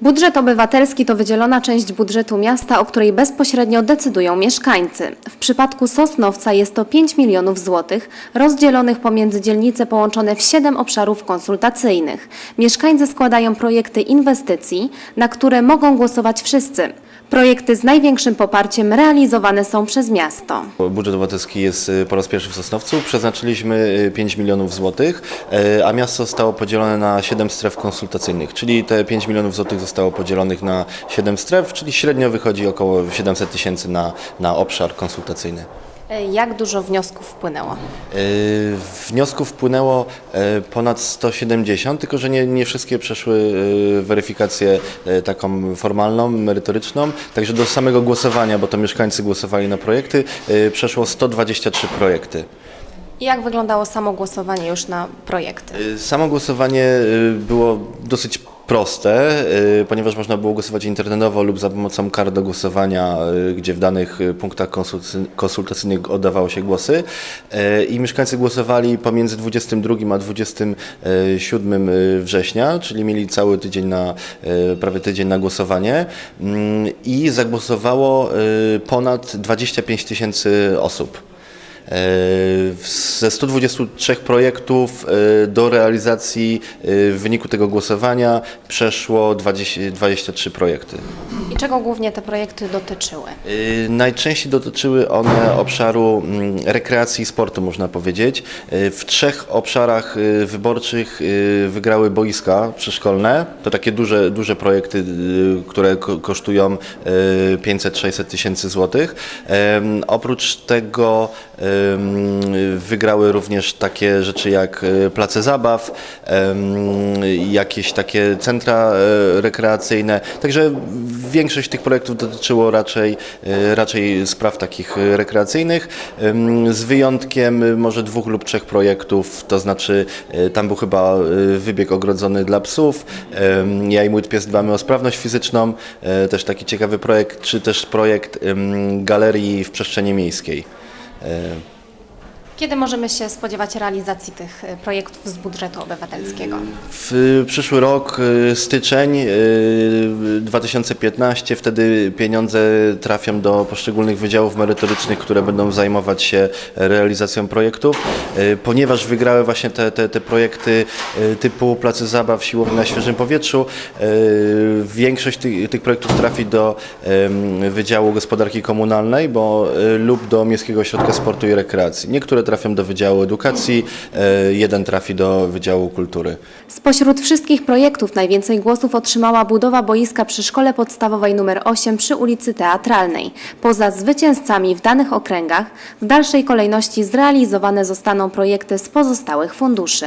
Budżet obywatelski to wydzielona część budżetu miasta, o której bezpośrednio decydują mieszkańcy. W przypadku Sosnowca jest to 5 milionów złotych, rozdzielonych pomiędzy dzielnice połączone w 7 obszarów konsultacyjnych. Mieszkańcy składają projekty inwestycji, na które mogą głosować wszyscy. Projekty z największym poparciem realizowane są przez miasto. Budżet obywatelski jest y, po raz pierwszy w Sosnowcu. Przeznaczyliśmy y, 5 milionów złotych, y, a miasto zostało podzielone na 7 stref konsultacyjnych, czyli te 5 milionów złotych zostało podzielonych na 7 stref, czyli średnio wychodzi około 700 tysięcy na, na obszar konsultacyjny. Jak dużo wniosków wpłynęło? Y, Wniosków wpłynęło y, ponad 170, tylko że nie, nie wszystkie przeszły weryfikację taką formalną, merytoryczną. Także do samego głosowania, bo to mieszkańcy głosowali na projekty, przeszło 123 projekty. Jak wyglądało samo głosowanie już na projekty? Y, Samo głosowanie y, było dosyć proste, y, ponieważ można było głosować internetowo lub za pomocą kart do głosowania, gdzie w danych punktach konsultacy- konsultacyjnych oddawało się głosy. I mieszkańcy głosowali pomiędzy 22 a 27 września, czyli mieli cały tydzień na, prawie tydzień na głosowanie Mm, i zagłosowało ponad 25 tysięcy osób. E, Ze 123 projektów e, do realizacji e, w wyniku tego głosowania przeszło 20, 23 projekty. I czego głównie te projekty dotyczyły? E, Najczęściej dotyczyły one obszaru mm, rekreacji i sportu, można powiedzieć. W trzech obszarach wyborczych wygrały boiska przyszkolne. To takie duże, duże projekty, które ko- kosztują e, 500-600 tysięcy złotych. Oprócz tego em, wygrały również takie rzeczy jak e, place zabaw, jakieś takie centra e, rekreacyjne. Także większość tych projektów dotyczyło raczej, e, raczej spraw takich rekreacyjnych, z wyjątkiem może dwóch lub trzech projektów, to znaczy tam był chyba wybieg ogrodzony dla psów, ja i mój pies dbamy o sprawność fizyczną, też taki ciekawy projekt, czy też projekt galerii w przestrzeni miejskiej. Kiedy możemy się spodziewać realizacji tych y, projektów z budżetu obywatelskiego? W przyszły rok, y, styczeń y, 2015, wtedy pieniądze trafią do poszczególnych wydziałów merytorycznych, które będą zajmować się realizacją projektów. Y, Ponieważ wygrały właśnie te, te, te projekty y, typu placy zabaw, siłowni na świeżym powietrzu, y, większość tych, tych projektów trafi do Wydziału Gospodarki Komunalnej bo, y, lub do Miejskiego Ośrodka Sportu i Rekreacji. Niektóre trafią do Wydziału Edukacji, y, jeden trafi do Wydziału Kultury. Spośród wszystkich projektów najwięcej głosów otrzymała budowa boiska przy szkole podstawowej nr 8 przy ulicy Teatralnej. Poza zwycięzcami w danych okręgach, w dalszej kolejności zrealizowane zostaną projekty z pozostałych funduszy.